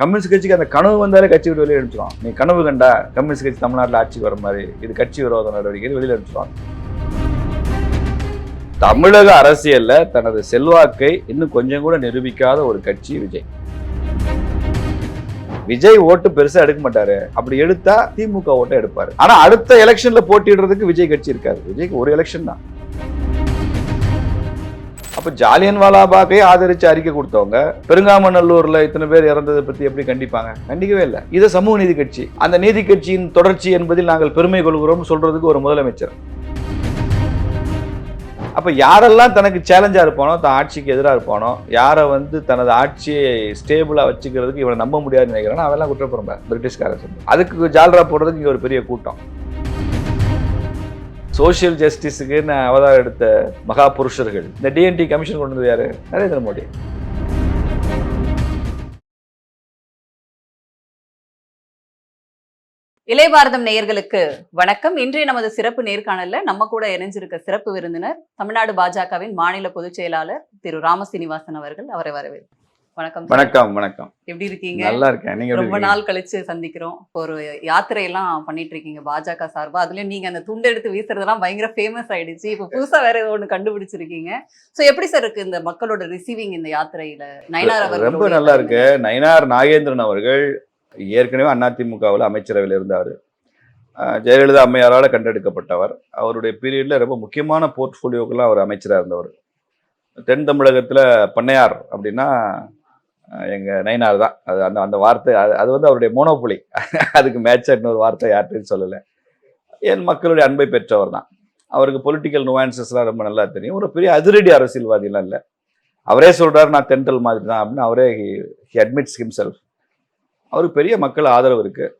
Communist கட்சிக்கு அந்த கனவு வந்தாலே கட்சி விட்டு வெளியே அனுப்பிச்சிடும் நீ கனவு கண்டா கம்யூனிஸ்ட் கட்சி தமிழ்நாட்டில் ஆட்சிக்கு வர மாதிரி இது கட்சி விரோத நடவடிக்கை வெளியில் அனுப்பிச்சிடும் தமிழக அரசியல்ல தனது செல்வாக்கை இன்னும் கொஞ்சம் கூட நிரூபிக்காத ஒரு கட்சி விஜய். விஜய் ஓட்டு பெருசா எடுக்க மாட்டாரு. அப்படி எடுத்தா திமுக ஓட்டை எடுப்பாரு. ஆனா அடுத்த எலெக்ஷன்ல போட்டிடுறதுக்கு விஜய் கட்சி இருக்காரு. விஜய்க்கு ஒரு எலெக்ஷன் தான். அப்போ ஜாலியன் வாலாபாக்கை ஆதரிச்சு அறிக்கை கொடுத்தவங்க பெருங்காமநல்லூர்ல இத்தனை பேர் இறந்ததை பத்தி எப்படி கண்டிப்பாங்க? கண்டிக்கவே இல்லை. இது சமூக நீதி கட்சி அந்த நீதி கட்சியின் தொடர்ச்சி என்பதில் நாங்கள் பெருமை கொள்கிறோம் சொல்றதுக்கு ஒரு முதலமைச்சர். அப்போ யாரெல்லாம் தனக்கு சேலஞ்சா இருப்பானோ தன் ஆட்சிக்கு எதிராக இருப்பானோ யாரை வந்து தனது ஆட்சியை ஸ்டேபிளா வச்சுக்கிறதுக்கு இவனை நம்ப முடியாதுன்னு நினைக்கிறானோ அவெல்லாம் குற்றப்புறம்ப பிரிட்டிஷ்காரர் அதுக்கு ஜால்ரா போடுறதுக்கு இங்கே ஒரு பெரிய கூட்டம். சோசியல் ஜஸ்டிஸுக்குன்னு அவதாரம் எடுத்த மகா புருஷர்கள் இந்த டிஎன்டி கமிஷன் கொண்டு வந்தது யாரு? நரேந்திர மோடி. இளைய பாரதம் நேயர்களுக்கு வணக்கம். இன்றைய நமது சிறப்பு நேர்காணல்ல நம்ம கூட இணைஞ்சிருக்க சிறப்பு விருந்தினர் தமிழ்நாடு பாஜகவின் மாநில பொதுச் செயலாளர் திரு ராமசீனிவாசன் அவர்கள். அவரை வரவேற்று வணக்கம். வணக்கம் வணக்கம். எப்படி இருக்கீங்க? நல்லா இருக்கேன். நீங்க ரொம்ப? நாள் கழிச்சு சந்திக்கிறோம். ஒரு யாத்திரையெல்லாம் பண்ணிட்டு இருக்கீங்க பாஜக சார்பா. அதுலயும் நீங்க அந்த துண்டு எடுத்து வீசுறதெல்லாம் பயங்கர ஃபேமஸ் ஆயிடுச்சு. இப்போ புதுசா வேற ஏதோ ஒண்ணு கண்டுபிடிச்சிருக்கீங்க. சோ எப்படி சார் இருக்கு இந்த மக்களோட ரிசீவிங் இந்த யாத்திரையில? நயனார் அவர்கள் ரொம்ப நல்லா இருக்கு. நயினார் நாகேந்திரன் அவர்கள் ஏற்கனவே அதிமுகவில் அமைச்சரவையில் இருந்தார். ஜெயலலிதா அம்மையாரால் கண்டெடுக்கப்பட்டவர். அவருடைய பீரியட்ல ரொம்ப முக்கியமான போர்ட்ஃபோலியோக்கெல்லாம் அவர் அமைச்சராக இருந்தவர். தென் தமிழகத்தில் பண்ணையார் அப்படின்னா எங்கள் நயனார் நயினார் தான். அது அந்த அந்த வார்த்தை அது அது வந்து அவருடைய மோனோப்புலி அதுக்கு மேட்சாக இன்னொரு வார்த்தை யார்ட்டையும் சொல்லலை. என் மக்களுடைய அன்பை பெற்றவர் தான். அவருக்கு பொலிட்டிக்கல் நுவான்சஸ்லாம் ரொம்ப நல்லா தெரியும். ஒரு பெரிய அதிரடி அரசியல்வாதிலாம் இல்லை. அவரே சொல்கிறார் நான் தென்றல் மாதிரி தான் அப்படின்னு அவரே ஹி அட்மிட்ஸ் ஹிம்செல்ஃப் அவருக்கு பெரிய மக்கள் ஆதரவு இருக்குது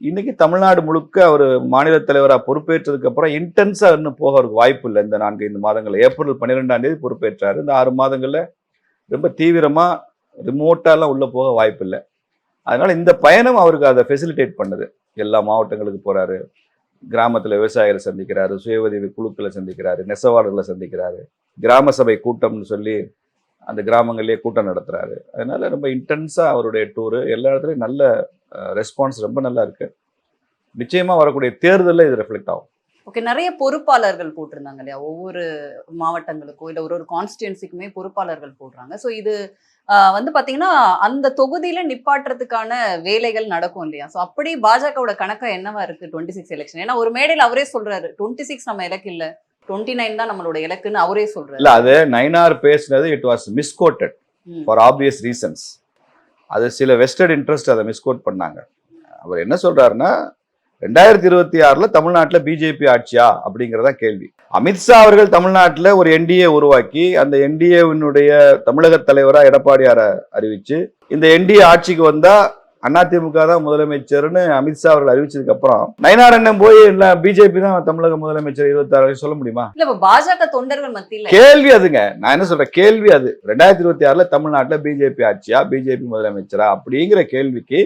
இன்றைக்கி தமிழ்நாடு முழுக்க அவர் மாநில தலைவராக பொறுப்பேற்றதுக்கப்புறம் இன்டென்ஸாக இன்னும் போக அவருக்கு வாய்ப்பு இல்லை. இந்த நான்கு ஐந்து மாதங்கள் ஏப்ரல் பன்னிரெண்டாம் தேதி பொறுப்பேற்றாரு. இந்த ஆறு மாதங்களில் ரொம்ப தீவிரமாக ரிமோட்டாலாம் உள்ளே போக வாய்ப்பு இல்லை அதனால் இந்த பயணம் அவருக்கு அதை ஃபெசிலிட்டேட் பண்ணுது. எல்லா மாவட்டங்களுக்கு போகிறாரு கிராமத்தில் விவசாயிகளை சந்திக்கிறாரு சுய உதவி குழுக்களை சந்திக்கிறாரு நெசவாளர்களை சந்திக்கிறாரு. கிராம சபை கூட்டம்னு சொல்லி அந்த கிராமங்கள்லேயே கூட்டம் நடத்துகிறாரு அதனால் ரொம்ப இன்டென்ஸாக அவருடைய டூரு எல்லா இடத்துலையும் நல்ல ரெஸ்பான்ஸ் ரொம்ப நல்லா இருக்குது நிச்சயமாக வரக்கூடிய தேர்தலில் இது ரெஃப்ளெக்ட் ஆகும். ஓகே நிறைய பொறுப்பாளர்கள் போட்டிருந்தாங்க இல்லையா? ஒவ்வொரு மாவட்டங்களுக்கோ இல்லை ஒரு ஒரு கான்ஸ்டியூன்சிக்குமே பொறுப்பாளர்கள் போடுறாங்க. ஸோ இது வந்து பாத்தீங்கன்னா அந்த தொகுதியில நிப்பாட்டுறதுக்கான வேலைகள் நடக்கும் இல்லையா? ஸோ அப்படி பாஜகவோட கணக்கா என்னவா இருக்கு டுவெண்ட்டி சிக்ஸ் எலெக்ஷன் ஏன்னா ஒரு மேடையில் அவரே சொல்றாரு டுவெண்ட்டி சிக்ஸ் நம்ம இலக்கு இல்ல டுவெண்ட்டி நைன் தான் நம்மளோட இலக்குன்னு அவரே சொல்றாரு. இல்ல அது நைனார் பேசினது it was misquoted. For obvious reasons அது சில வெஸ்டர்ட் இன்ட்ரெஸ்ட் அதை மிஸ்கோட் பண்ணாங்க. அவர் என்ன சொல்றாருன்னா ரெண்டாயிரத்தி இருபத்தி ஆறுல தமிழ்நாட்டுல பிஜேபி ஆட்சியா அப்படிங்கறதா கேள்வி. அமித்ஷா அவர்கள் தமிழ்நாட்டுல ஒரு என்டிஏ உருவாக்கி அந்த என்டிஏவினுடைய தமிழக தலைவரா எடப்பாடியாரை அறிவிச்சு இந்த என்டிஏ ஆட்சிக்கு வந்தா அதிமுக தான் முதலமைச்சர்னு அமித்ஷா அவர்கள் அறிவிச்சதுக்கு அப்புறம் நயனார் அண்ணன் போய் இல்ல பிஜேபி தான் தமிழக முதலமைச்சர் இருபத்தி ஆறு சொல்ல முடியுமா? இல்ல பாஜக தொண்டர்கள் மத்தியில. கேள்வி அதுங்க. நான் என்ன சொல்றேன்? கேள்வி அது. ரெண்டாயிரத்தி இருபத்தி ஆறுல தமிழ்நாட்டுல பிஜேபி ஆட்சியா? பிஜேபி முதலமைச்சரா? அப்படிங்கிற கேள்விக்கு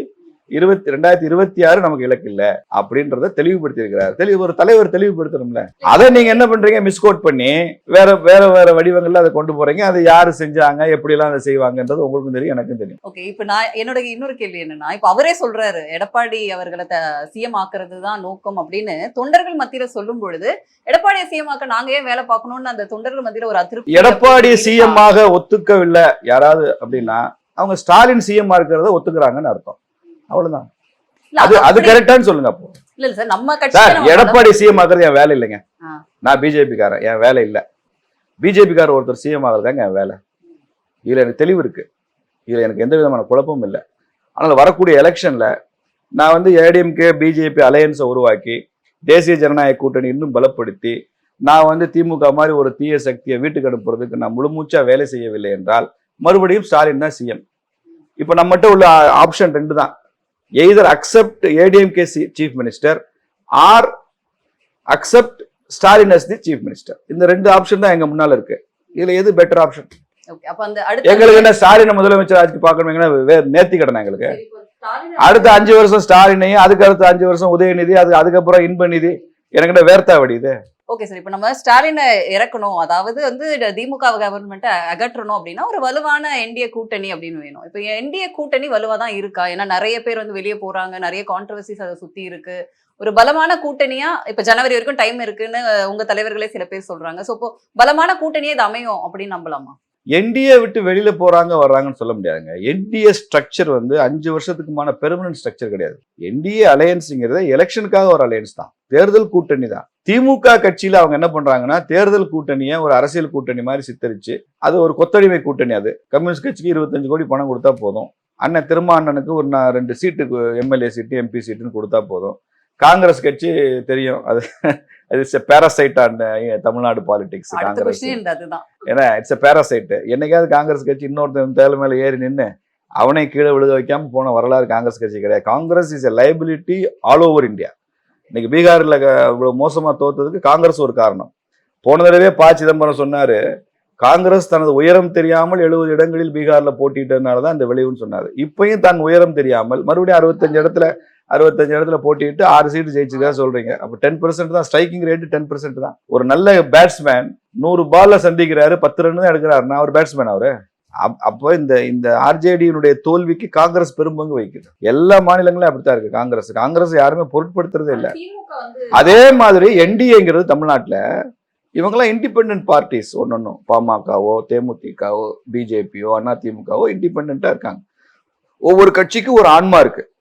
இருபத்தி ரெண்டாயிரத்தி இருபத்தி ஆறு நமக்கு இலக்கு இல்ல அப்படின்றத தெளிவுபடுத்தி இருக்கிறார் தெளிவு ஒரு தலைவர் தெளிவுபடுத்தணும்ல. அதை நீங்க என்ன பண்றீங்க? மிஸ்கோட் பண்ணி வேற வேற வேற வடிவங்கள்ல அதை கொண்டு போறீங்க. அதை யாரு செஞ்சாங்க? எப்படி எல்லாம் அதை செய்வாங்கன்றது உங்களுக்கும் தெரியும் எனக்கும் தெரியும். ஓகே இப்ப நான் என்னோட இன்னொரு கேள்வி என்னன்னா இப்ப அவரே சொல்றாரு எடப்பாடி அவர்களை சிஎம் ஆக்குறது தான் நோக்கம் அப்படின்னு. தொண்டர்கள் மத்தியில சொல்லும் பொழுது எடப்பாடியை சிஎம் ஆக்க நாங்க ஏன் வேலை பார்க்கணும்னு அந்த தொண்டர்கள் மத்தியில ஒரு அதிருப்தி எடப்பாடி சிஎம் ஆக ஒத்துக்கவில்லை. யாராவது அப்படின்னா அவங்க ஸ்டாலின் சிஎம் இருக்கிறத ஒத்துக்கிறாங்கன்னு அர்த்தம். அவ்வளவுதான். அது அது கரெக்டான்னு சொல்லுங்க அப்போ. இல்ல இல்ல சார் நம்ம சார் எடப்பாடி சிஎம் ஆகுறது என் வேலை இல்லைங்க. நான் பிஜேபி காரன் என் வேலை இல்லை. பிஜேபி காரர் ஒருத்தர் சிஎம் ஆகுறதாங்க என் வேலை. இதுல எனக்கு தெளிவு இருக்கு. இதுல எனக்கு எந்த விதமான குழப்பமும் இல்லை. ஆனால் வரக்கூடிய எலெக்ஷன்ல நான் வந்து ஏடிஎம்கே பிஜேபி அலையன்ஸை உருவாக்கி தேசிய ஜனநாயக கூட்டணி இன்னும் பலப்படுத்தி நான் வந்து திமுக மாதிரி ஒரு தீய சக்தியை வீட்டுக்கு அனுப்புறதுக்கு நான் முழுமூச்சா வேலை செய்யவில்லை என்றால் மறுபடியும் ஸ்டாலின் தான் சிஎம் இப்போ நம்மகிட்ட உள்ள ஆப்ஷன் ரெண்டு தான் either accept AIADMK chief minister or accept Stalin as the chief minister இந்த ரெண்டு ஆப்ஷன் தான் எங்க முன்னால இருக்கு. இதுல எது பெட்டர் ஆப்ஷன் எங்களுக்கு என்ன ஸ்டாலினை முதலமைச்சர் ஆட்சி பார்க்கணும் நேர்த்தி கடனா எங்களுக்கு. அடுத்த அஞ்சு வருஷம் ஸ்டாலினையும் அதுக்கு அடுத்த அஞ்சு வருஷம் உதயநிதி அது அதுக்கப்புறம் இன்ப நிதி எனக்கு என்ன வேர்த்தா வடியுது? ஓகே சார் இப்போ நம்ம ஸ்டாலினை இறக்கணும். அதாவது வந்து திமுக கவர்மெண்ட்டை அகற்றணும் அப்படின்னா ஒரு வலுவான என்டிஏ கூட்டணி அப்படின்னு வேணும். இப்போ என்டிஏ கூட்டணி வலுவா தான் இருக்கா? ஏன்னா நிறைய பேர் வந்து வெளியே போறாங்க. நிறைய கான்ட்ரவர்சிஸ் அதை சுத்தி இருக்கு. ஒரு பலமான கூட்டணியா இப்ப ஜனவரி வரைக்கும் டைம் இருக்குன்னு உங்க தலைவர்களே சில பேர் சொல்றாங்க. சோ இப்போ பலமான கூட்டணியே இது அமையும் அப்படின்னு நம்பலாமா? என்டிஏ விட்டு வெளியில் போகிறாங்க வர்றாங்கன்னு சொல்ல முடியாதுங்க. என்டிஏ ஸ்ட்ரக்சர் வந்து அஞ்சு வருஷத்துக்குமான பெர்மனன்ட் ஸ்ட்ரக்சர் கிடையாது. என்டிஏ அலையன்ஸுங்கிறது எலெக்ஷனுக்காக ஒரு அலையன்ஸ் தான். தேர்தல் கூட்டணி தான். திமுக கட்சியில் அவங்க என்ன பண்ணுறாங்கன்னா தேர்தல் கூட்டணியை ஒரு அரசியல் கூட்டணி மாதிரி சித்தரிச்சு அது ஒரு கொத்தடிமை கூட்டணி அது. கம்யூனிஸ்ட் கட்சிக்கு இருபத்தஞ்சு கோடி பணம் கொடுத்தா போதும். அண்ணன் திரும்ப அண்ணனுக்கு ஒரு நான் ரெண்டு சீட்டு எம்எல்ஏ சீட்டு எம்பி சீட்டுன்னு கொடுத்தா போதும். காங்கிரஸ் கட்சி தெரியும். அது it's parasite on Tamil Nadu politics Congress ஏன்னா இட்ஸ் எ பேராசைட் என்னைக்காவது காங்கிரஸ் கட்சி இன்னொருத்தன் தேவை மேல ஏறி நின்று அவனை கீழே விழுக வைக்காம போன வரலாறு காங்கிரஸ் கட்சி கிடையாது. Congress is a liability all over India இன்னைக்கு பீகார்ல க- இவ்வளவு மோசமா தோத்ததுக்கு காங்கிரஸ் ஒரு காரணம். போன தடவை ப. சிதம்பரம் சொன்னாரு காங்கிரஸ் தனது உயரம் தெரியாமல் எழுபது இடங்களில் பீகார்ல போட்டிட்டதுனால தான் இந்த விளைவுன்னு சொன்னாரு. இப்பயும் தான் உயரம் தெரியாமல் மறுபடியும் அறுபத்தஞ்சு இடத்துல அறுபத்தஞ்சு இடத்துல போட்டிட்டு ஆறு சீட்டு ஜெயிச்சுக்கா சொல்றீங்க. அப்போ டென் பர்சன்ட் தான் ஸ்ட்ரைக்கிங் ரேட் டென் பர்சன்ட் தான். ஒரு நல்ல பேட்ஸ்மேன் நூறு பால்ல சந்திக்கிறாரு பத்து ரன் தான் எடுக்கிறாருன்னா அவர் பேட்ஸ்மேன் அவரு. அப்- அப்போ இந்த இந்த ஆர்ஜேடியினுடைய தோல்விக்கு காங்கிரஸ் பெரும்பங்கு வகிக்குது. எல்லா மாநிலங்களும் அப்படித்தான் இருக்கு காங்கிரஸ். காங்கிரஸ் யாருமே பொருட்படுத்துறதே இல்லை. அதே மாதிரி என்டிஏங்கிறது தமிழ்நாட்டில். இவங்கெல்லாம் இண்டிபெண்ட் பார்ட்டிஸ் ஒன்னொன்னு பாமகவோ தேமுதிகவோ பிஜேபியோ அதிமுகவோ இண்டிபெண்டா இருக்காங்க. ஒவ்வொரு கட்சிக்கும் ஒரு ஆன்மா இருக்கு.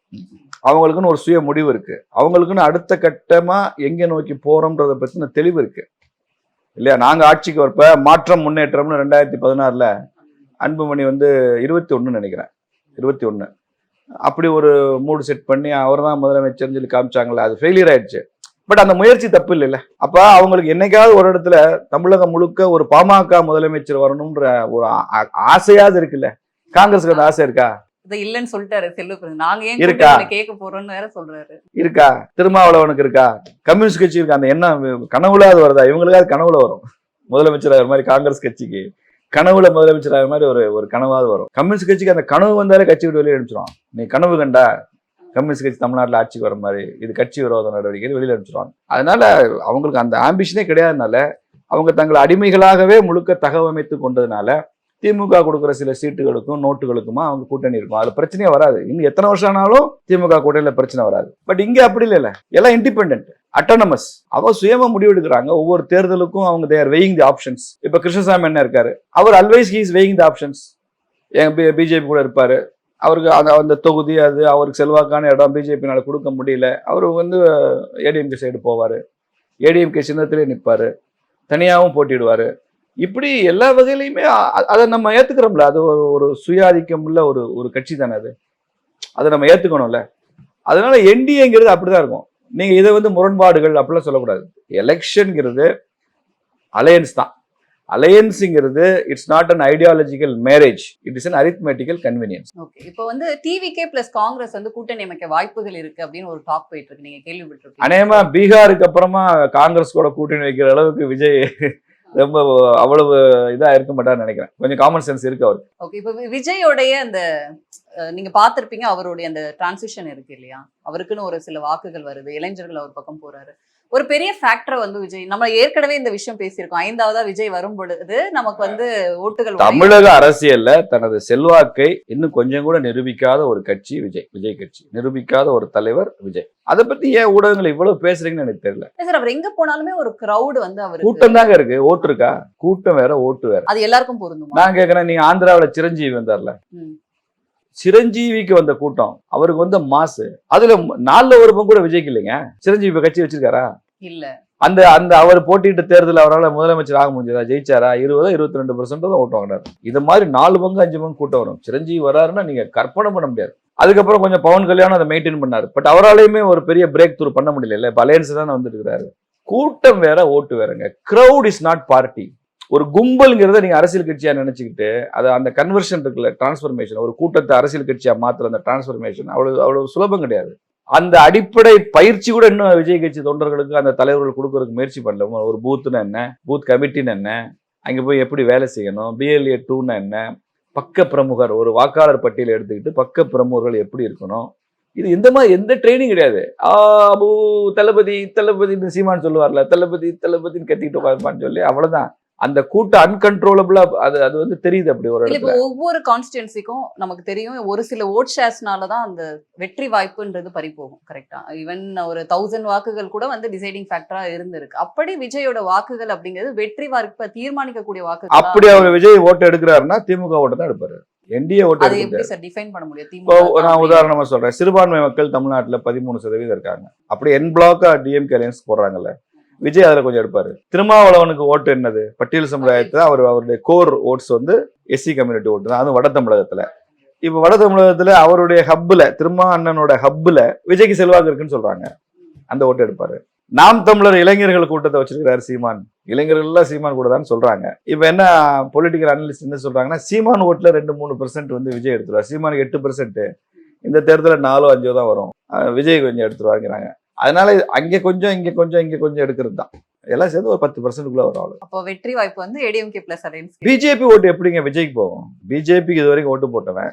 அவங்களுக்குன்னு ஒரு சுய முடிவு இருக்குது அவங்களுக்குன்னு அடுத்த கட்டமாக எங்கே நோக்கி போகிறோம்ன்றத பற்றின தெளிவு இருக்குது இல்லையா? நாங்கள் ஆட்சிக்கு வரப்ப மாற்றம் முன்னேற்றம்னு ரெண்டாயிரத்தி பதினாறில் அன்புமணி வந்து இருபத்தி ஒன்று நினைக்கிறேன். இருபத்தி ஒன்று அப்படி ஒரு மூடு செட் பண்ணி அவர் தான் முதலமைச்சர்னு சொல்லி காமிச்சாங்களே அது ஃபெயிலியர் ஆயிடுச்சு. பட் அந்த முயற்சி தப்பு இல்லைல்ல. அப்போ அவங்களுக்கு என்னைக்காவது ஒரு இடத்துல தமிழகம் முழுக்க ஒரு பாமக முதலமைச்சர் வரணுன்ற ஒரு ஆ- ஆசையாவது இருக்குல்ல? காங்கிரஸுக்கு அந்த ஆசை இருக்கா? இது இல்லைன்னு சொல்லிட்டாரு செல்வ நாங்க ஏன் கேட்க போறோம்னு வேற சொல்றாரு. இருக்கா? திருமாவளவனுக்கு இருக்கா? கம்யூனிஸ்ட் கட்சி இருக்கா? அந்த எண்ணம் கனவுலாவது வருதா? இவங்களுக்காவது கனவுல வரும். முதலமைச்சர் ஆகிற மாதிரி காங்கிரஸ் கட்சிக்கு கனவுல முதலமைச்சர் ஆகிற மாதிரி ஒரு ஒரு கனவாவது வரும். கம்யூனிஸ்ட் கட்சிக்கு அந்த கனவு வந்தாலே கட்சி விட்டு வெளியே அனுப்பிச்சிருவான். நீ கனவு கண்டா கம்யூனிஸ்ட் கட்சி தமிழ்நாட்டில் ஆட்சிக்கு வர மாதிரி இது கட்சி விரோத நடவடிக்கை வெளியில அனுப்பிச்சிருவாங்க அதனால அவங்களுக்கு அந்த ஆம்பிஷனே கிடையாதுனால அவங்க தங்களை அடிமைகளாகவே முழுக்க தகவமைத்து கொண்டதுனால திமுக கொடுக்குற சில சீட்டுகளுக்கும் நோட்டுகளுக்குமா அவங்க கூட்டணி இருக்கும். அதுல பிரச்சனையே வராது. இன்னும் எத்தனை வருஷம் ஆனாலும் திமுக கூட்டணியில பிரச்சனை வராது. பட் இங்க அப்படி இல்லைல்ல எல்லாம் இண்டிபெண்ட் அட்டானமஸ் அவ சுயமா முடிவெடுக்கிறாங்க ஒவ்வொரு தேர்தலுக்கும் அவங்க தேர் வெயிங் தி ஆப்ஷன்ஸ் இப்ப கிருஷ்ணசாமி என்ன இருக்காரு. அவர் always he's weighing the options எங்க பிஜேபி கூட இருப்பாரு. அவருக்கு அந்த அந்த தொகுதி அது அவருக்கு செல்வாக்கான இடம் பிஜேபினால கொடுக்க முடியல. அவர் வந்து ஏடிஎம்கே சைடு போவார். ஏடிஎம்கே சின்னத்திலே நிற்பார் தனியாகவும் போட்டிடுவார் இப்படி எல்லா வகையிலையுமே அதை நம்ம ஏத்துக்கிறோம்ல. அது ஒரு ஒரு சுயாதிக்கம் உள்ள ஒரு ஒரு கட்சி தானே அது. அதை நம்ம ஏத்துக்கணும்ல. அதனால என்டிஏங்கிறது அப்படிதான் இருக்கும். நீங்க இதை வந்து முரண்பாடுகள் அப்படிலாம் சொல்லக்கூடாது. எலெக்ஷன்ங்கிறது அலையன்ஸ் தான். அலையன்ஸுங்கிறது it's not an ideological marriage. It is an arithmetical convenience. Okay. இப்போ வந்து டிவிகே பிளஸ் காங்கிரஸ் வந்து கூட்டணி அமைக்க வாய்ப்புகள் இருக்கு அப்படின்னு ஒரு டாக் போயிட்டு இருக்கு. நீங்க கேள்விப்பட்டிருக்கீங்க அநேகமா பீகாருக்கு அப்புறமா காங்கிரஸ் கூட கூட்டணி வைக்கிற அளவுக்கு விஜய் ரொம்ப அவ்வளவு இதா இருக்க மாட்டான்னு நினைக்கிறேன். கொஞ்சம் காமன் சென்ஸ் இருக்கு அவருக்கு. ஓகே இப்போ விஜயோடைய அந்த நீங்க பாத்திருப்பீங்க அவருடைய அந்த டிரான்சிஷன் இருக்கு இல்லையா? அவருக்குன்னு ஒரு சில வாக்குகள் வருது இளைஞர்கள் அவர் பக்கம் போறாரு. ஒரு பெரிய ஃபேக்டரை வந்து விஜய் நம்ம ஏற்கனவே இந்த விஷயம் பேசியிருக்கோம். ஐந்தாவதா விஜய் வரும் பொழுது நமக்கு வந்து ஓட்டுகள். தமிழக அரசியல்ல தனது செல்வாக்கை இன்னும் கொஞ்சம் கூட நிரூபிக்காத ஒரு கட்சி விஜய் விஜய் கட்சி. நிரூபிக்காத ஒரு தலைவர் விஜய். அதை பத்தி ஏன் ஊடகங்கள் இவ்வளவு பேசுறீங்கன்னு எனக்கு தெரியல. சார் அவர் எங்க போனாலுமே ஒரு கிரவுட் வந்து அவருக்கு கூட்டம் தாங்க இருக்கு. ஓட்டு இருக்கா? கூட்டம் வேற ஓட்டு வேற. அது எல்லாருக்கும் பொருந்துமா? நான் கேக்குறேன் நீங்க ஆந்திராவுல சிரஞ்சீவி வந்தார்ல. சிரஞ்சீவிக்கு வந்த கூட்டம். அவருக்கு வந்த மாசு. அதுல நாலுல ஒரு பங்கு கூட விஜய்க்கு இல்லைங்க. சிரஞ்சீவி இப்ப கட்சி வச்சிருக்காரா? இல்ல. அந்த அந்த அவர் போட்டியிட்ட தேர்தல் அவரால் முதலமைச்சர் ஆக முடிஞ்சதா? ஜெயிச்சாரா? இருபதோ இருபத்தி ரெண்டு பர்சன்ட் தான் ஓட்டு வாங்கினார். இது மாதிரி நாலு பங்கு அஞ்சு பங்கு கூட்டம் வரும். சிரஞ்சீவி வராருன்னா நீங்க கற்பனை பண்ண முடியாது. அதுக்கப்புறம் கொஞ்சம் பவன் கல்யாணம் அதை மெயின்டைன் பண்ணாரு. பட் அவராலையுமே ஒரு பெரிய பிரேக் த்ரூ பண்ண முடியல இப்ப அலையன்ஸ் தானே வந்துட்டு இருக்காரு கூட்டம் வேற ஓட்டு வேறங்க. கிரௌட் இஸ் நாட் பார்ட்டி ஒரு கும்பல்ங்கிறத நீங்கள் அரசியல் கட்சியாக நினச்சிக்கிட்டு அதை அந்த கன்வர்ஷன் இருக்குல்ல டிரான்ஸ்ஃபர்மேஷன் ஒரு கூட்டத்தை அரசியல் கட்சியாக மாற்றுற அந்த டிரான்ஸ்ஃபர்மேஷன் அவ்வளோ அவ்வளோ சுலபம் கிடையாது. அந்த அடிப்படை பயிற்சி கூட இன்னும் விஜய் கட்சி தொண்டர்களுக்கு அந்த தலைவர்கள் கொடுக்கறதுக்கு முயற்சி பண்ணல. ஒரு பூத்துன்னு என்ன? பூத் கமிட்டின்னு என்ன? அங்கே போய் எப்படி வேலை செய்யணும்? பிஎல்ஏ டூன்னு என்ன? பக்க பிரமுகர் ஒரு வாக்காளர் பட்டியலை எடுத்துக்கிட்டு பக்க பிரமுகர்கள் எப்படி இருக்கணும்? இது இந்த மாதிரி எந்த ட்ரைனிங் கிடையாது. ஆ, அபு தளபதி தளபதினு சீமான் சொல்லுவார்ல தளபதி தளபதின்னு கத்திக்கிட்டு உட்காந்துப்பான்னு சொல்லி அவ்வளோதான் அந்த கூட்டம் அன்கன்ட்ரோலபிளா அது அது வந்து தெரியுது அப்படி ஒரு இடத்துல. ஒவ்வொரு கான்ஸ்டியூன்சிக்கும் நமக்கு தெரியும் ஒரு சில ஓட் ஷேர்ஸ்னால தான் அந்த வெற்றி வாய்ப்புன்றது பறி போகும் கரெக்டா ஈவன் ஒரு தௌசண்ட் வாக்குகள் கூட வந்து டிசைடிங் ஃபேக்டரா இருந்திருக்கு. அப்படி விஜயோட வாக்குகள் அப்படிங்கிறது வெற்றி வாய்ப்பை தீர்மானிக்கக்கூடிய வாக்குகள்? அப்படி அவர் விஜய் ஓட்டு எடுக்கிறாருன்னா திமுக ஓட்டு தான் எடுப்பாரு. என்டிஏ ஓட்டு அதை எப்படி சார் டிஃபைன் பண்ண முடியும்? திமுக நான் அப்படி- உதாரணமா சொல்றேன். சிறுபான்மை மக்கள் தமிழ்நாட்டுல பதிமூணு சதவீதம் இருக்காங்க. அப்படி என் பிளாக்கா டிஎம்கே அலையன்ஸ் போடுறாங்கல்ல. விஜய் அதுல கொஞ்சம் எடுப்பாரு. திருமாவளவனுக்கு ஓட்டு என்னது? பட்டியல் சமுதாயத்துல அவர் அவருடைய கோர் ஓட்ஸ் வந்து எஸ்சி கம்யூனிட்டி ஓட்டு தான். அதுவும் வட தமிழகத்துல. இப்ப வட தமிழகத்துல அவருடைய ஹப்புல திருமா அண்ணனோட ஹப்புல விஜய்க்கு செல்வாக்கு இருக்குன்னு சொல்றாங்க. அந்த ஓட்டு எடுப்பாரு. நாம் தமிழர் இளைஞர்கள் கூட்டத்தை வச்சிருக்கிறாரு சீமான். இளைஞர்கள் எல்லாம் சீமான் கூட தான் சொல்றாங்க. இப்ப என்ன பொலிட்டிக்கல் அனலிஸ்ட் என்ன சொல்றாங்கன்னா சீமான் ஓட்டுல ரெண்டு மூணு பெர்சென்ட் வந்து விஜய் எடுத்துருவார். சீமானுக்கு எட்டு பெர்சென்ட் இந்த தேர்தலில் நாலோ அஞ்சோ தான் வரும். விஜய் கொஞ்சம் எடுத்துருவாங்கிறாங்க அதனால அங்கே கொஞ்சம் இங்கே கொஞ்சம் இங்கே கொஞ்சம் எடுக்கிறது தான் எல்லாம் சேர்ந்து ஒரு பத்து பர்சன்ட்டுக்குள்ள வரும் அவ்வளோ அப்போ வெற்றி வாய்ப்பு வந்து ஏடிஎம்கே பிளஸ் அலைன்ஸ் பிஜேபி ஓட்டு எப்படிங்க விஜய்க்கு போகும்? பிஜேபிக்கு இது வரைக்கும் ஓட்டு போட்டவன்.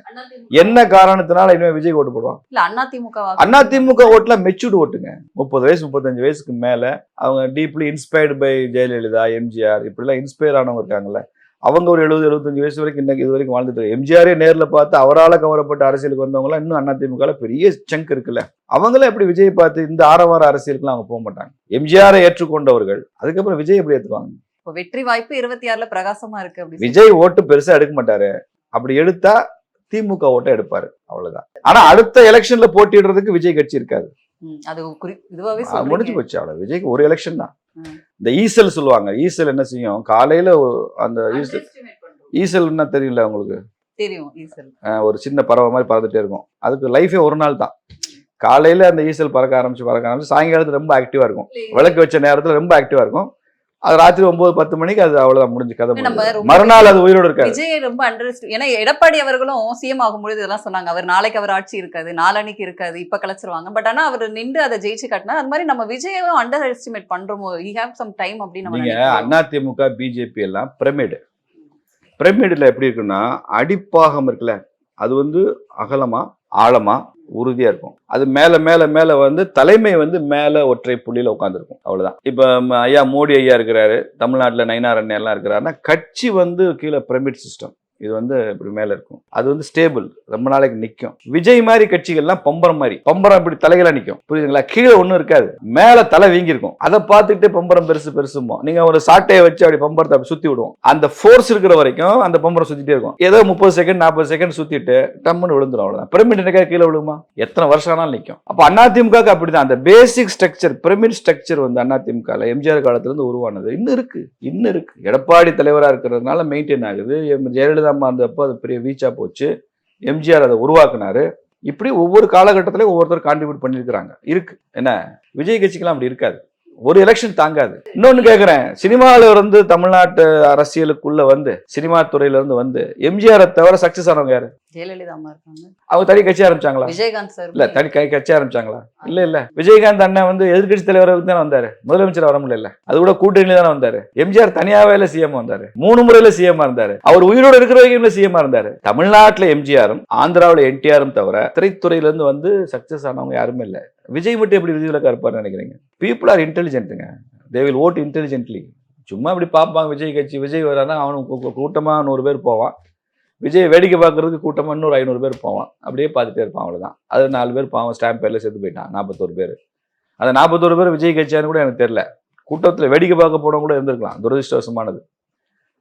என்ன காரணத்தினால இனிமே விஜய்க்கு ஓட்டு போடுவான்? இல்ல அதிமுக அண்ணா திமுக ஓட்டுல மெச்சூர்டு ஓட்டுங்க. முப்பது வயசு முப்பத்தஞ்சு வயசுக்கு மேல அவங்க deeply inspired by Jayalalithaa MGR இப்படிலாம் இன்ஸ்பயர் ஆனவங்க இருக்காங்கல்ல. அவங்க ஒரு எழுபது எழுபத்தஞ்சு வயசு வரைக்கும் இன்னைக்கு இது வரைக்கும் வாழ்ந்துட்டு. எம்ஜிஆரே நேர்ல பார்த்து அவரால கவரப்பட்ட அரசியலுக்கு வந்தவங்க இன்னும் அண்ணா திமுக பெரிய சங்க் இருக்குல்ல. அவங்கள எப்படி விஜய் பார்த்து இந்த ஆரவார அரசியலுக்குலாம் அவங்க போக மாட்டாங்க. எம்ஜிஆரை ஏற்றுக்கொண்டவர்கள் அதுக்கப்புறம் விஜய் எப்படி இப்போ வெற்றி வாய்ப்பு இருபத்தி ஆறுல பிரகாசமா இருக்கு அப்படி விஜய் ஓட்டு பெருசா எடுக்க மாட்டாரு. அப்படி எடுத்தா திமுக ஓட்டை எடுப்பாரு. அவ்வளவுதான். ஆனா அடுத்த எலெக்ஷன்ல போட்டியிடுறதுக்கு விஜய் கட்சி இருக்காது. அது முடிஞ்சு போச்சு அவ்வளவு. விஜய்க்கு ஒரு எலெக்ஷன் தான். இந்த ஈசல் சொல்லுவாங்க. ஈசல் என்ன செய்யும்? காலையில அந்த ஈசல் ஈசல் என்ன தெரியல உங்களுக்கு? தெரியும் ஈசல். ஒரு சின்ன பறவை மாதிரி பறந்துட்டே இருக்கும். அதுக்கு லைஃபே ஒரு நாள் தான். காலையில அந்த ஈசல் பறக்க ஆரம்பிச்சு பறக்க ஆரம்பிச்சு சாயங்காலத்துல ரொம்ப ஆக்டிவா இருக்கும். விளக்கு வச்ச நேரத்துல ரொம்ப ஆக்டிவா இருக்கும். அது ராத்திரி ஒன்பது பத்து மணிக்கு அது அவ்வளவுதான் முடிஞ்சு கதை மறுநாள் அது உயிரோட இருக்காது. விஜய் ரொம்ப அண்டர் ஏன்னா எடப்பாடி அவர்களும் சிஎம் ஆகும்பொழுது இதெல்லாம் சொன்னாங்க. அவர் நாளைக்கு அவர் ஆட்சி இருக்காது நாளானைக்கு இருக்காது இப்ப கலைச்சிருவாங்க. பட் ஆனா அவர் நின்று அதை ஜெயிச்சு காட்டினா அது மாதிரி நம்ம விஜயவும் அண்டர் எஸ்டிமேட் பண்றோமோ? ஈ ஹேவ் சம் டைம் அப்படின்னு நம்ம. அதிமுக பிஜேபி எல்லாம் பிரமிடு. பிரமிடுல எப்படி இருக்குன்னா அடிப்பாகம் இருக்குல்ல? அது வந்து அகலமா ஆழமா உறுதியா இருக்கும். அது மேல மேல மேல வந்து தலைமை வந்து மேல ஒற்றை புள்ளியில உட்காந்துருக்கும் அவ்வளவுதான். இப்ப ம, ஐயா மோடி ஐயா இருக்கிறாரு தமிழ்நாட்டுல நயினார் அண்ணன் எல்லாம் இருக்கிறாருன்னா கட்சி வந்து கீழே பிரமிட் சிஸ்டம். இது வந்து இப்படி மேல இருக்கும். அது வந்து ஸ்டேபிள் ரொம்ப நாளைக்கு நிக்கும். விஜய் மாதிரி கட்சிகள்லாம் பம்பரம் மாதிரி. பம்பரம் இப்படி தலைகளா நிக்கும். புரியுதுங்களா? கீழே ஒண்ணும் இருக்காது. மேல தலை வீங்கி இருக்கும் அதை பார்த்துட்டு பம்பரம் பெருசு பெருசுமோ நீங்க ஒரு சாட்டையை வச்சு அப்படி பம்பரத்தை அப்படி சுத்தி விடுவோம். அந்த ஃபோர்ஸ் இருக்கிற வரைக்கும் அந்த பம்பரம் சுத்திட்டே இருக்கும். ஏதோ முப்பது செகண்ட் நாற்பது செகண்ட் சுத்திட்டு டம்முன்னு விழுந்துரும் அவ்வளவுதான். பிரமிட் என்னக்கா கீழே விழுமா? எத்தனை வருஷம் ஆனாலும் நிக்கும். அப்ப அதிமுக அப்படிதான். அந்த பேசிக் ஸ்ட்ரக்சர் பிரமிட் ஸ்ட்ரக்சர் வந்து அதிமுக எம்ஜிஆர் காலத்துல இருந்து உருவானது. இன்னும் இருக்கு. இன்னும் இருக்கு. எடப்பாடி தலைவரா இருக்கிறதுனால மெயின்டைன் ஆகுது. எம் ஜெயலலிதா இருந்தப்போ அது பெரிய வீச்சா போச்சு. எம்ஜிஆர் அதை உருவாக்குனாரு. இப்படி ஒவ்வொரு காலகட்டத்திலையும் ஒவ்வொருத்தர் கான்ட்ரிபியூட் பண்ணியிருக்கிறாங்க. இருக்கு. என்ன? விஜய் கட்சிக்கெல்லாம் அப்படி இருக்காது. ஒரு எலெக்ஷன் தாங்காது. இன்னொன்னு கேக்குறேன். சினிமால இருந்து தமிழ்நாட்டு அரசியலுக்குள்ள வந்து சினிமா துறையில இருந்து வந்து எம்ஜிஆரை தவிர சக்சஸ் ஆனவங்க யாரு? ஜெயலலிதா அவங்க தனி கட்சி ஆரம்பிச்சாங்களா? விஜயகாந்த் சார். இல்ல தனி கை கட்சி ஆரம்பிச்சாங்களா? இல்ல இல்ல. விஜயகாந்த் அண்ணன் வந்து எதிர்கட்சி தலைவராக தானே வந்தாரு. முதலமைச்சர் வர முடியல. அது கூட கூட்டணியில தானே வந்தாரு. எம்ஜிஆர் தனியாவே சிஎம் வந்தாரு. மூணு முறையில சிஎம் இருந்தாரு. அவர் உயிரோட இருக்கிற வரைக்கும் சிஎம் இருந்தாரு. தமிழ்நாட்டுல எம்ஜிஆரும் ஆந்திராவுல என்டிஆரும் தவிர திரைத்துறையில இருந்து வந்து சக்சஸ் ஆனவங்க யாருமே இல்ல. விஜய் மட்டும் எப்படி விதிவிலக்காக இருப்பாருன்னு நினைக்கிறீங்க? பீப்புள் ஆர் இன்டெலிஜென்ட்டுங்க தே வில் ஓட் இன்டெலிஜென்ட்லி சும்மா இப்படி பார்ப்பாங்க விஜய் கட்சி விஜய் வரானா அவனுக்கு கூ- நூறு பேர் போவான். விஜய் வேடிக்கை பார்க்குறதுக்கு கூட்டமாக இன்னொரு ஐநூறு பேர் போவான். அப்படியே பார்த்துட்டே இருப்பான் அவ்வளோதான் அது நாலு பேர் பாவம் ஸ்டாம்ப் பேரில் சேர்த்து போயிட்டான் நாற்பத்தோரு பேர். அந்த நாற்பத்தோரு பேர் விஜய் கட்சியான்னு கூட எனக்கு தெரில கூட்டத்தில் வேடிக்கை பார்க்க போனவங்க கூட இருந்திருக்கலாம். துரதிருஷ்டவசமானது.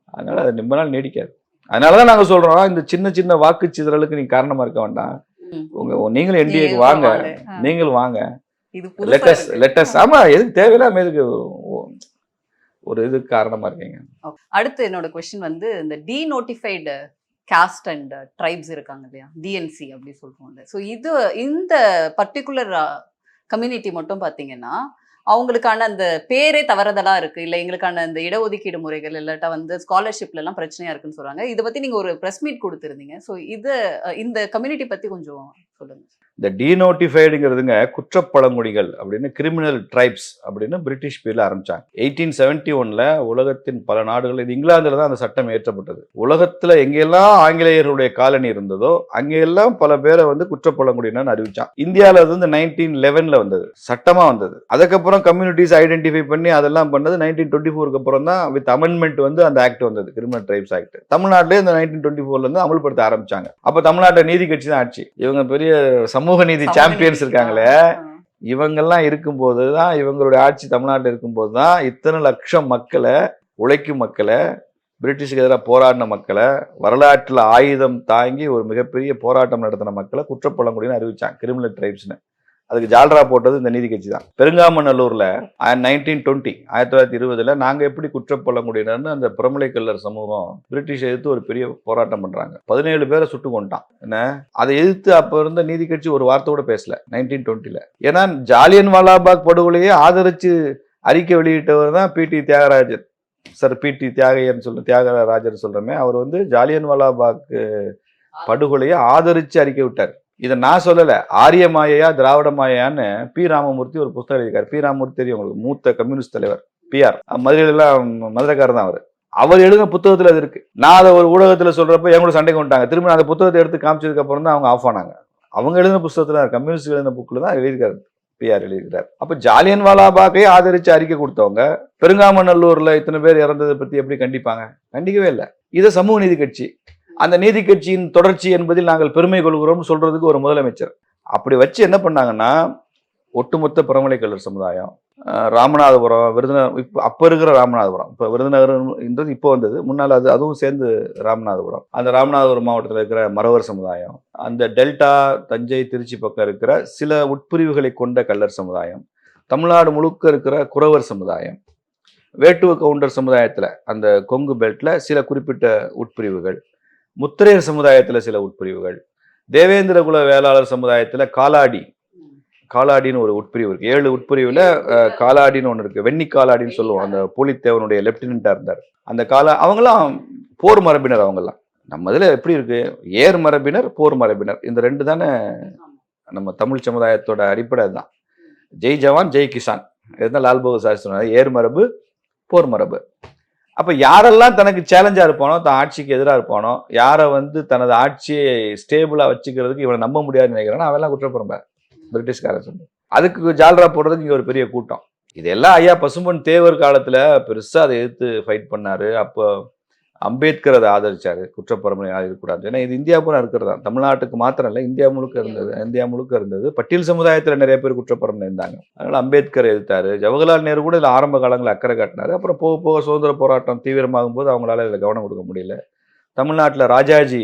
அதனால அது ரொம்ப நாள் நீடிக்காது. அதனாலதான் நாங்கள் சொல்கிறோம் இந்த சின்ன சின்ன வாக்கு சிதறலுக்கு நீங்கள் காரணமாக இருக்க வேண்டாம். உங்க நீங்களும் என்டிஏக்கு வாங்க. நீங்களும் வாங்க. இது லெட்டஸ். லெட்டஸ் ஆமா எதுக்கு தேவையில்லாம எதுக்கு ஒரு இதுக்கு காரணமா இருக்கீங்க. அடுத்து என்னோட கொஸ்டின் வந்து இந்த டீநோட்டிஃபைடு காஸ்ட் அண்ட் ட்ரைப்ஸ் இருக்காங்க இல்லையா? டிஎன்சி அப்படி சொல்றோம்ல. ஸோ இது இந்த பர்டிகுலர் கம்யூனிட்டி மட்டும் பார்த்தீங்கன்னா அவங்களுக்கான அந்த பேரே தவறுதலா இருக்கு. இல்ல எங்களுக்கான அந்த இடஒதுக்கீடு முறைகள் இல்லாட்டா வந்து ஸ்காலர்ஷிப்ல எல்லாம் பிரச்சனையா இருக்குன்னு சொல்றாங்க. இதை பத்தி நீங்க ஒரு பிரஸ் மீட் கொடுத்திருந்தீங்க. சோ இது இந்த கம்யூனிட்டி பத்தி கொஞ்சம் சொல்லுங்க. இந்த டீநோட்டிஃபைடுங்கிறதுங்க குற்றப்பழங்குடிகள் அப்படின்னு கிரிமினல் ட்ரைப்ஸ் அப்படின்னு பிரிட்டிஷ் பேரில் ஆரம்பிச்சாங்க. எயிட்டீன் செவன்டி ஒன்ல உலகத்தின் பல நாடுகள் இது இங்கிலாந்தில் தான் அந்த சட்டம் ஏற்றப்பட்டது உலகத்தில் எங்கெல்லாம் ஆங்கிலேயருடைய காலனி இருந்ததோ அங்கெல்லாம் பல பேரை வந்து குற்றப்பழங்குடியினர் அறிவிச்சான் இந்தியாவில் அது வந்து நைன்டீன் லெவனில் வந்தது சட்டமாக வந்தது. அதுக்கப்புறம் கம்யூனிட்டிஸ் ஐடென்டிஃபை பண்ணி அதெல்லாம் பண்ணது நைன்டீன் டுவெண்ட்டி ஃபோருக்கு அப்புறம் தான் வித் அமெண்ட்மெண்ட் வந்து அந்த ஆக்ட் வந்தது கிரிமினல் ட்ரைப்ஸ் ஆக்ட் தமிழ்நாட்டிலே இந்த நைன்டீன் டுவெண்ட்டி ஃபோர்லேருந்து அமல்படுத்த ஆரம்பிச்சாங்க. அப்போ தமிழ்நாட்டில் நீதி கட்சி தான் ஆட்சி இவங்க பெரிய சமூக நீதி சாம்பியன்ஸ். இருக்காங்களே. இவங்கெல்லாம் இருக்கும்போது தான் இவங்களுடைய ஆட்சி தமிழ்நாட்டில் இருக்கும்போது தான் இத்தனை லட்சம் மக்களை உழைக்கும் மக்களை பிரிட்டிஷுக்கு எதிராக போராடின மக்களை வரலாற்றில் ஆயுதம் தாங்கி ஒரு மிகப்பெரிய போராட்டம் நடத்தின மக்களை குற்றப்பழங்குடின்னு அறிவிச்சாங்க கிரிமினல் ட்ரைப்ஸ்னு அதுக்கு ஜால்ரா போட்டது இந்த நீதி கட்சி தான். பெருங்காமநல்லூர்ல நைன்டீன் டுவெண்ட்டி ஆயிரத்தி தொள்ளாயிரத்தி இருபதுல நாங்க எப்படி குற்றப்பழங்குடியினர்னு அந்த பிரமலை கல்லர் சமூகம் பிரிட்டிஷ் எதிர்த்து ஒரு பெரிய போராட்டம் பண்றாங்க. பதினேழு பேரை சுட்டு கொண்டான் என்ன? அதை எதிர்த்து அப்ப இருந்த நீதி கட்சி ஒரு வார்த்தை கூட பேசல நைன்டீன் டுவெண்ட்டில. ஏன்னா ஜாலியன் வாலாபாக் படுகொலையை ஆதரிச்சு அறிக்கை வெளியிட்டவர் தான் பிடி தியாகராஜர் சார் பிடி தியாகையன் சொல்ல தியாகராஜர் சொல்றமே அவர் வந்து ஜாலியன் வாலாபாக் படுகொலையை ஆதரிச்சு அறிக்கை விட்டார். இதை நான் சொல்லலை ஆரிய மாயையா திராவிட மாயையான்னு பி. ராமமூர்த்தி ஒரு புத்தகம் எழுதியிருக்காரு. பி. ராமமூர்த்தி தெரியும் உங்களுக்கு மூத்த கம்யூனிஸ்ட் தலைவர் பிஆர் மதுரையிலாம் மதுரைக்காரர் தான் அவர். அவர் எழுதின புத்தகத்தில் அது இருக்கு. நான் அதை ஒரு ஊடகத்தில் சொல்றப்ப என் கூட சண்டைக்கு வந்துட்டாங்க. திரும்ப நான் அந்த புத்தகத்தை எடுத்து காமிச்சதுக்கு அப்புறம் தான் அவங்க ஆஃப் ஆனாங்க. அவங்க எழுதின புத்தகத்தில் கம்யூனிஸ்ட் எழுதின புக்கில் தான் எழுதியிருக்காரு பிஆர் எழுதியிருக்கிறார். அப்போ ஜாலியன் வாலாபாக்கை ஆதரித்து அறிக்கை கொடுத்தவங்க பெருங்காமநல்லூரில் இத்தனை பேர் இறந்ததை பற்றி எப்படி கண்டிப்பாங்க? கண்டிக்கவே இல்லை. இதை சமூக நீதி கட்சி அந்த நீதி கட்சியின் தொடர்ச்சி என்பதில் நாங்கள் பெருமை கொள்கிறோம் சொல்றதுக்கு ஒரு முதலமைச்சர். அப்படி வச்சு என்ன பண்ணாங்கன்னா ஒட்டுமொத்த பிரமலைக்கல்லர் சமுதாயம் ராமநாதபுரம் விருதுநகர் இப்போ அப்போ இருக்கிற ராமநாதபுரம் இப்போ விருதுநகர்ன்றது இப்போ வந்தது. முன்னால் அது அதுவும் சேர்ந்து ராமநாதபுரம். அந்த ராமநாதபுரம் மாவட்டத்தில் இருக்கிற மறவர் சமுதாயம் அந்த டெல்டா தஞ்சை திருச்சி பக்கம் இருக்கிற சில உட்பிரிவுகளை கொண்ட கல்லர் சமுதாயம் தமிழ்நாடு முழுக்க இருக்கிற குறவர் சமுதாயம் வேட்டுவ கவுண்டர் சமுதாயத்தில் அந்த கொங்கு பெல்ட்டில் சில குறிப்பிட்ட உட்பிரிவுகள் முத்திரையர் சமுதாயத்தில் சில உட்பிரிவுகள். தேவேந்திர குல வேளாளர் சமுதாயத்தில் காலாடி. காலாடின்னு ஒரு உட்பிரிவு இருக்கு. ஏழு உட்பிரிவுல காலாடின்னு ஒன்று இருக்கு. வெண்ணி காலாடின்னு சொல்லுவோம். அந்த பூலித்தேவனுடைய லெப்டினண்டா இருந்தார். அந்த காலா அவங்கெல்லாம் போர் மரபினர் அவங்கெல்லாம். நம்ம இதுல எப்படி இருக்கு? ஏர் மரபினர் போர் மரபினர். இந்த ரெண்டு தானே நம்ம தமிழ் சமுதாயத்தோட அடிப்படை தான் ஜெய் ஜவான் ஜெய் கிசான் இதுதான் லால் பகதூர் சாஸ்திரி ஏர் மரபு போர் மரபு. அப்போ யாரெல்லாம் தனக்கு சேலஞ்சாக இருப்பானோ தன் ஆட்சிக்கு எதிராக இருப்பானோ யாரை வந்து தனது ஆட்சியை ஸ்டேபிளாக வச்சுக்கிறதுக்கு இவனை நம்ப முடியாதுன்னு நினைக்கிறானோ அவெல்லாம் குற்றப்புறம்ப. பிரிட்டிஷ்காரன் சொல்லி அதுக்கு ஜால்ரா போடுறதுக்கு இங்கே ஒரு பெரிய கூட்டம். இதெல்லாம் ஐயா பசும்பொன் தேவர் காலத்தில் பெருசாக அதை எதிர்த்து ஃபைட் பண்ணார். அப்போ அம்பேத்கர் அதை ஆதரிச்சாரு குற்றப்பரம்பரை இருக்கக்கூடாது ஏன்னா இது இந்தியா பூரா இருக்கிறது தான். தமிழ்நாட்டுக்கு மாத்திரம் இல்லை இந்தியா முழுக்க இருந்தது இந்தியா முழுக்க இருந்தது. பட்டியல் சமுதாயத்துல நிறைய பேர் குற்றப்பரம்பரை இருந்தாங்க. அதனால அம்பேத்கர் எதிர்த்தாரு. ஜவஹர்லால் நேரு கூட இதில் ஆரம்ப காலங்களில் அக்கறை காட்டினாரு. அப்புறம் போக போக சுதந்திர போராட்டம் தீவிரமாகும் போது அவங்களால இதில் கவனம் கொடுக்க முடியல. தமிழ்நாட்டில் ராஜாஜி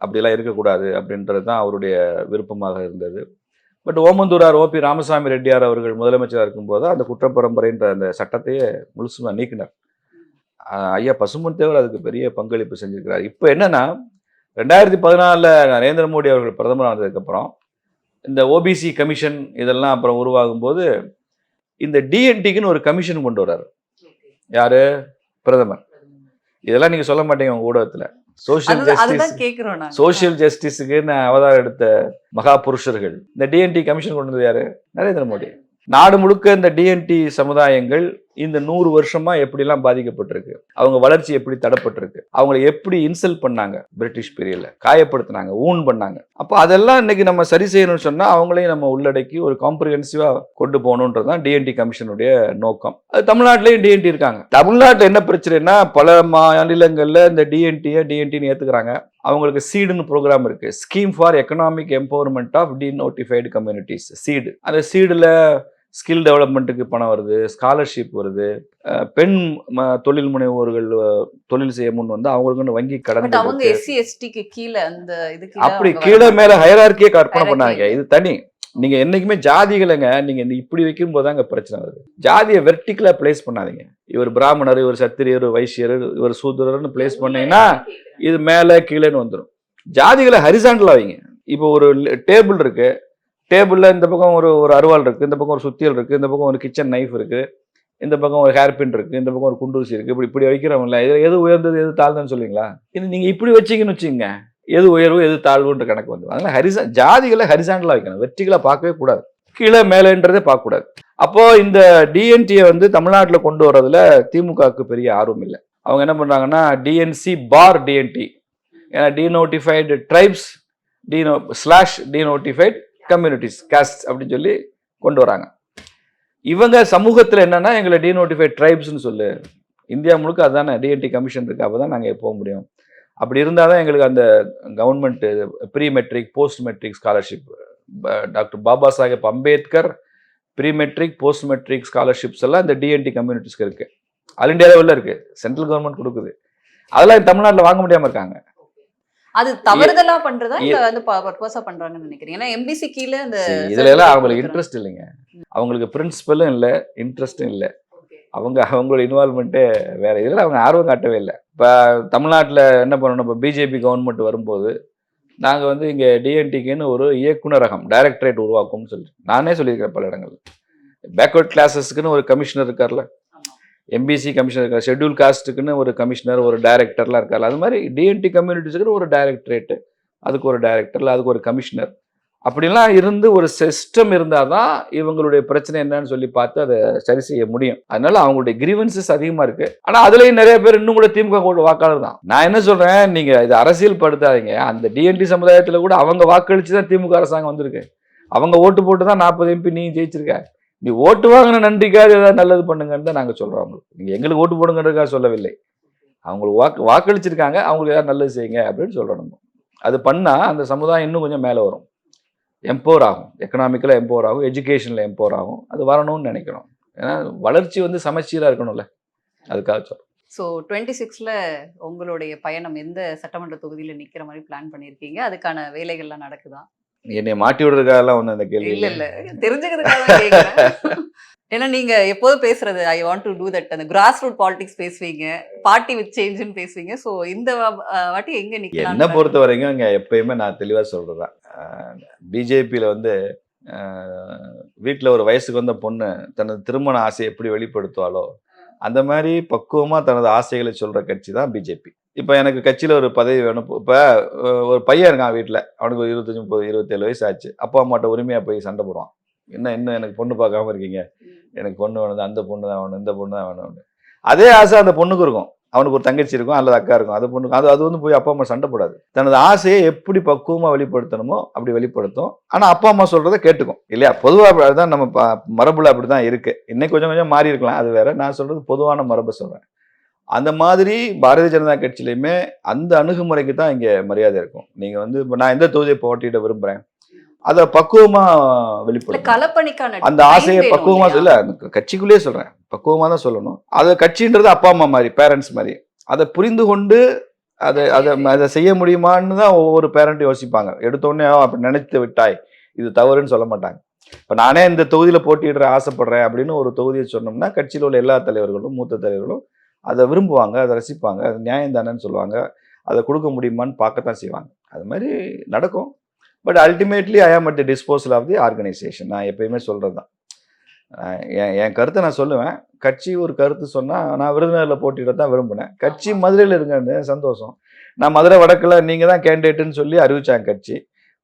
அப்படிலாம் இருக்கக்கூடாது அப்படின்றது தான் அவருடைய விருப்பமாக இருந்தது. பட் ஓமந்தூரார் ஓபி ராமசாமி ரெட்டியார் அவர்கள் முதலமைச்சராக இருக்கும்போது அந்த குற்றப்பரம்பரைன்ற அந்த சட்டத்தையே முழுசுமா நீக்கினார். ஐயா பசும்பொன் தேவர் அதுக்கு பெரிய பங்களிப்பு செஞ்சிருக்கிறார். இப்போ என்னன்னா ரெண்டாயிரத்தி பதினாலில் நரேந்திர மோடி அவர்கள் பிரதமர் ஆனதுக்கப்புறம் இந்த ஓபிசி கமிஷன் இதெல்லாம் அப்புறம் உருவாகும் போது இந்த டிஎன்டிக்குன்னு ஒரு கமிஷன் கொண்டு வர்றாரு. யாரு? பிரதமர். இதெல்லாம் நீங்க சொல்ல மாட்டீங்க உங்க ஊடகத்துல. சோஷியல் அதுதான் ஜஸ்டிஸ் சோஷியல் ஜஸ்டிஸுக்குன்னு அவதாரம் எடுத்த மகா புருஷர்கள் இந்த டிஎன்டி கமிஷன் கொண்டு வந்தது யாரு? நரேந்திர மோடி. நாடு முழுக்க இந்த டிஎன்டி சமுதாயங்கள் இந்த நூறு வருஷமா எப்படிலாம் பாதிக்கப்பட்டிருக்கு? அவங்க வளர்ச்சி எப்படி தடப்பட்டிருக்கு? அவங்களை எப்படி இன்சல்ட் பண்ணாங்க? பிரிட்டிஷ் பீரியட்ல காயப்படுத்தினாங்க ஊன் பண்ணாங்க. அப்போ அதெல்லாம் இன்னைக்கு நம்ம சரி செய்யணும்னு சொன்னா அவங்களையும் நம்ம உள்ளடக்கி ஒரு காம்ப்ரிஹென்சிவா கொண்டு போகணுன்றது தான் டிஎன்டி கமிஷனுடைய நோக்கம். அது தமிழ்நாட்டிலையும் டிஎன்டி இருக்காங்க. தமிழ்நாட்டில் என்ன பிரச்சனைனா பல மாநிலங்கள்ல இந்த டிஎன்டியை டிஎன்டின்னு ஏத்துக்கிறாங்க. அவங்களுக்கு சீடுன்னு ப்ரோக்ராம் இருக்கு. Scheme for economic empowerment of denotified communities seed அந்த சீடுல ஸ்கில் டெவலப்மெண்ட்டுக்கு பணம் வருது ஸ்காலர்ஷிப் வருது. பெண் தொழில் முனைவோர்கள் தொழில் செய்ய முன் வந்து அவங்களுக்குன்னு வங்கி கடன் அவங்க எஸ்சி எஸ்டிக்கு கீழே அந்த இதுக்கு அப்படி கீழே மேல ஹைரார்க்கியே கற்பனை பண்ணாங்க இது தனி. நீங்க என்னைக்குமே ஜாதிகளைங்க நீங்க இந்த இப்படி வைக்கும் போது அங்க பிரச்சனை வருது. ஜாதியை வெர்டிக்கலா பிளேஸ் பண்ணாதீங்க. இவர் பிராமணர் இவர் சத்திரியர் வைசியர் இவர் சூத்திரர்னு பிளேஸ் பண்ணீங்கன்னா இது மேல கீழேன்னு வந்துடும் ஜாதிகளை ஹரிசாண்டலா வைங்க. இப்போ ஒரு டேபிள் இருக்கு. டேபிளில் இந்த பக்கம் ஒரு ஒரு அருவாள் இருக்குது இந்த பக்கம் ஒரு சுத்தியல் இருக்குது இந்த பக்கம் ஒரு கிச்சன் நைஃப் இருக்குது இந்த பக்கம் ஒரு ஹேர் பின் இருக்குது இந்த பக்கம் ஒரு குண்டூசி இருக்குது இப்படி இப்படி வைக்கிறவங்கள இது எது உயர்ந்தது எது தாழ்ந்ததுன்னு சொல்லுவீங்களா இது நீங்கள் இப்படி வச்சீங்கன்னு வச்சுங்க எது உயர்வு எது தாழ்வுன்ற கணக்கு வந்து அதனால் ஹரிசா ஜாதிகளை ஹரிசாண்டலாக வைக்கணும். வெற்றிகளை பார்க்கவே கூடாது. கீழே மேலேன்றதே பார்க்கக்கூடாது அப்போது இந்த டிஎன்டியை வந்து தமிழ்நாட்டில் கொண்டு வர்றதுல திமுகவுக்கு பெரிய ஆர்வம் இல்லை. அவங்க என்ன பண்ணுறாங்கன்னா டிஎன்சி பார் டிஎன்டி ஏன்னா denotified tribes deno slash denotified communities caste அப்படின்னு சொல்லி கொண்டு வராங்க. இவங்க சமூகத்தில் என்னென்னா எங்களை டிநோட்டிஃபைட் ட்ரைப்ஸ்னு சொல்லு. இந்தியா முழுக்க அதுதானே டிஎன்டி கமிஷன் இருக்கு அப்போ தான் நாங்கள் போக முடியும். அப்படி இருந்தால் தான் எங்களுக்கு அந்த government pre matric post matric scholarship doctor Baba Saheb Ambedkar pre matric post matric scholarships எல்லாம் இந்த டிஎன்டி கம்யூனிட்டிஸ்க்கு இருக்குது ஆல் இண்டியா லெவலில் இருக்குது சென்ட்ரல் கவர்மெண்ட் கொடுக்குது. அதெல்லாம் தமிழ்நாட்டில் வாங்க முடியாமல் இருக்காங்க. அது தவறுதலா பண்றதா இல்ல வந்து பர்பஸா பண்றாங்கன்னு நினைக்கிறீங்க? ஏன்னா எம்பிசி கீழ இந்த இதுல எல்லாம் அவங்களுக்கு இன்ட்ரெஸ்ட் இல்லைங்க. அவங்களுக்கு பிரின்சிபலும் இல்லை இன்ட்ரெஸ்டும் இல்லை. அவங்க அவங்களோட இன்வால்மெண்ட்டே வேற. இதில் அவங்க ஆர்வம் காட்டவே இல்லை. இப்போ தமிழ்நாட்டில் என்ன பண்ணணும்? இப்போ பிஜேபி கவர்மெண்ட் வரும்போது நாங்கள் வந்து இங்கே டிஎன்டிக்குன்னு ஒரு இயக்குனரகம் டைரக்டரேட் உருவாக்கும்னு சொல்லி நானே சொல்லியிருக்கிறேன் பல இடங்கள்ல. பேக்வர்ட் கிளாஸஸ்க்குன்னு ஒரு கமிஷனர் இருக்கார்ல. எம்பிசி கமிஷனர் இருக்கார். ஷெட்யூல் காஸ்ட்டுக்குன்னு ஒரு கமிஷனர் ஒரு டைரக்டர்லாம் இருக்கார் அது மாதிரி டிஎன்டி கம்யூனிட்டிஸுக்கு ஒரு டைரக்டரேட்டு அதுக்கு ஒரு டைரக்டர்ல அதுக்கு ஒரு கமிஷனர் அப்படிலாம் இருந்து ஒரு சிஸ்டம் இருந்தால் தான் இவங்களுடைய பிரச்சனை என்னன்னு சொல்லி பார்த்து அதை சரி செய்ய முடியும். அதனால அவங்களுடைய கிரீவன்சஸ் அதிகமாக இருக்கு. ஆனால் அதுலேயும் நிறைய பேர் இன்னும் கூட திமுக கூட வாக்காளர் தான். நான் என்ன சொல்கிறேன் நீங்கள் இது அரசியல் படுத்தாதீங்க. அந்த டிஎன்டி சமுதாயத்தில் கூட அவங்க வாக்களித்து தான் திமுக அரசாங்கம் வந்திருக்கு. அவங்க ஓட்டு போட்டு தான் நாற்பது எம்பி நீ ஜெயிச்சிருக்க. நீ ஓட்டு வாங்கின நன்றிக்காக ஏதாவது நல்லது பண்ணுங்கன்னு தான் நாங்கள் சொல்கிறோம் அவங்களுக்கு. நீங்கள் எங்களுக்கு ஓட்டு போடுங்கிறதுக்காக சொல்லவில்லை. அவங்களுக்கு வாக்கு வாக்களிச்சிருக்காங்க அவங்களுக்கு ஏதாவது நல்லது செய்யுங்க அப்படின்னு சொல்கிறோம் நம்ம அது பண்ணால் அந்த சமுதாயம் இன்னும் கொஞ்சம் மேலே வரும். எம்பவர் ஆகும். எக்கனாமிக்கலாக எம்பவர் ஆகும். எஜுகேஷனில் எம்பவர் ஆகும். அது வரணும்னு நினைக்கிறோம் ஏன்னா வளர்ச்சி வந்து சமச்சீராக இருக்கணும்ல. அதுக்காக சொல்கிறோம் ஸோ டுவெண்ட்டி சிக்ஸில் உங்களுடைய பயணம் எந்த சட்டமன்ற தொகுதியில் நிற்கிற மாதிரி பிளான் பண்ணியிருக்கீங்க? அதுக்கான வேலைகள்லாம் நடக்குதா? என்னை மாட்டி விடுறதுக்காகலாம் ஒன்றும் அந்த கேள்வி இல்ல இல்லை. தெரிஞ்சுக்கிறதுக்காக. ஏன்னா நீங்க எப்போதும் பேசுறது I want to do that அந்த கிராஸ் ரூட் பாலிடிக்ஸ் பேசுவீங்க பார்ட்டி வித் சேஞ்சுன்னு பேசுவீங்க. சோ இந்த வாட்டி எங்க நிக்கலாம் என்னை பொறுத்த வரைக்கும் இங்கே எப்பயுமே நான் தெளிவாக சொல்கிறது தான் பிஜேபியில் வந்து வீட்டில் ஒரு வயசுக்கு வந்த பொண்ணு தனது திருமண ஆசையை எப்படி வெளிப்படுத்துவாளோ அந்த மாதிரி பக்குவமாக தனது ஆசைகளை சொல்கிற கட்சி தான் பிஜேபி. இப்போ எனக்கு கட்சியில் ஒரு பதவி வேணும். இப்போ ஒரு பையன் இருக்கான் வீட்டில் அவனுக்கு ஒரு இருபத்தஞ்சி முப்பது இருபத்தேழு வயசு ஆச்சு. அப்பா அம்மாட்ட உரிமையாக போய் சண்டை போடுவான். என்ன இன்னும் எனக்கு பொண்ணு பார்க்காம இருக்கீங்க? எனக்கு பொண்ணு வேணும் அந்த பொண்ணு தான் வேணும் இந்த பொண்ணு தான் வேணும்னு அதே ஆசை அந்த பொண்ணுக்கு இருக்கும். அவனுக்கு ஒரு தங்கச்சி இருக்கும் அல்லது அக்கா இருக்கும். அது பொண்ணுக்கு அது அது வந்து போய் அப்பா அம்மா சண்டை போடாது. தனது ஆசையை எப்படி பக்குவமாக வெளிப்படுத்தணுமோ அப்படி வெளிப்படுத்தும். ஆனால் அப்பா அம்மா சொல்கிறத கேட்டுக்கும். இல்லையா? பொதுவாக அதுதான் நம்ம மரபுல அப்படி தான் இருக்குது இன்னைக்கு கொஞ்சம் கொஞ்சம் மாறி இருக்கலாம். அது வேற. நான் சொல்கிறது பொதுவான மரபை சொல்கிறேன் அந்த மாதிரி பாரதிய ஜனதா கட்சியிலையுமே அந்த அணுகுமுறைக்கு தான் இங்கே மரியாதை இருக்கும். நீங்கள் வந்து இப்போ நான் எந்த தொகுதியை போட்டியிட விரும்புகிறேன் அதை பக்குவமாக களப்பணிக்கான அந்த ஆசையை வேணும் பக்குவமா இல்லையா? இல்ல அந்த கட்சிக்குள்ளேயே சொல்றேன். பக்குவமா தான் சொல்லணும். அது கட்சின்றது அப்பா அம்மா மாதிரி பேரண்ட்ஸ் மாதிரி. அதை புரிந்து கொண்டு அதை அதை அதை செய்ய முடியுமான்னு தான் ஒவ்வொரு பேரண்ட் யோசிப்பாங்க. எடுத்தோடனே அப்படி நினைத்து விட்டாய். இது தவறுன்னு சொல்ல மாட்டாங்க. இப்போ நானே இந்த தொகுதியில போட்டியிடுற ஆசைப்படுறேன் அப்படின்னு ஒரு தொகுதியை சொன்னோம்னா கட்சியில் உள்ள எல்லா தலைவர்களும் மூத்த தலைவர்களும் அதை விரும்புவாங்க அதை ரசிப்பாங்க அது நியாயம் தானேன்னு சொல்லுவாங்க. அதை கொடுக்க முடியுமான்னு பார்க்கத்தான் செய்வாங்க. அது மாதிரி நடக்கும். But ultimately I am at the disposal of the organisation நான் எப்பயுமே சொல்கிறது தான். என் என் கருத்தை நான் சொல்லுவேன். கட்சி ஒரு கருத்து சொன்னால் நான் விருதுநகரில் போட்டியிட தான் விரும்பினேன். கட்சி மதுரையில் இருங்க சந்தோஷம். நான் மதுரை வடக்கில் நீங்கள் தான் கேண்டிடேட்டுன்னு சொல்லி அறிவிச்சாங்க கட்சி.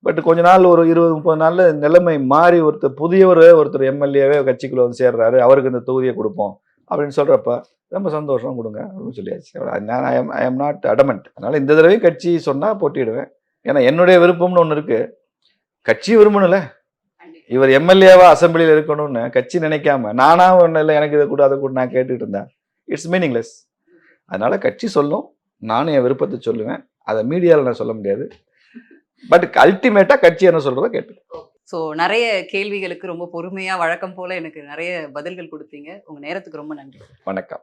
பட் கொஞ்ச நாள் ஒரு இருபது முப்பது நாள்ல நிலைமை மாறி ஒருத்தர் புதியவர் ஒருத்தர் எம்எல்ஏவே கட்சிக்குள்ள வந்து சேர்றாரு. அவருக்கு இந்த தொகுதியை கொடுப்போம். அப்படின்னு சொல்றப்ப ரொம்ப சந்தோஷம் கொடுங்க அப்படின்னு சொல்லியாச்சு. நான் I am I am not adamant அதனால இந்த தடவையும் கட்சி சொன்னா போட்டியிடுவேன். ஏன்னா என்னுடைய விருப்பம்னு ஒன்று இருக்கு. கட்சி விரும்பணும்ல. இவர் எம்எல்ஏவா அசம்பிளியில் இருக்கணும்னு கட்சி நினைக்காம நானா ஒன்றும் இல்லை எனக்கு இதை கூட அதை கூட நான் கேட்டுட்டு இருந்தேன். இட்ஸ் மீனிங்லெஸ் அதனால கட்சி சொல்லும். நானும் என் விருப்பத்தை சொல்லுவேன். அதை மீடியாவில் நான் சொல்ல முடியாது. பட் அல்டிமேட்டா கட்சி என்ன சொல்றதோ கேட்டு ஸோ நிறைய கேள்விகளுக்கு ரொம்ப பொறுமையாக வழக்கம் போல எனக்கு நிறைய பதில்கள் கொடுத்தீங்க. உங்கள் நேரத்துக்கு ரொம்ப நன்றி. வணக்கம்.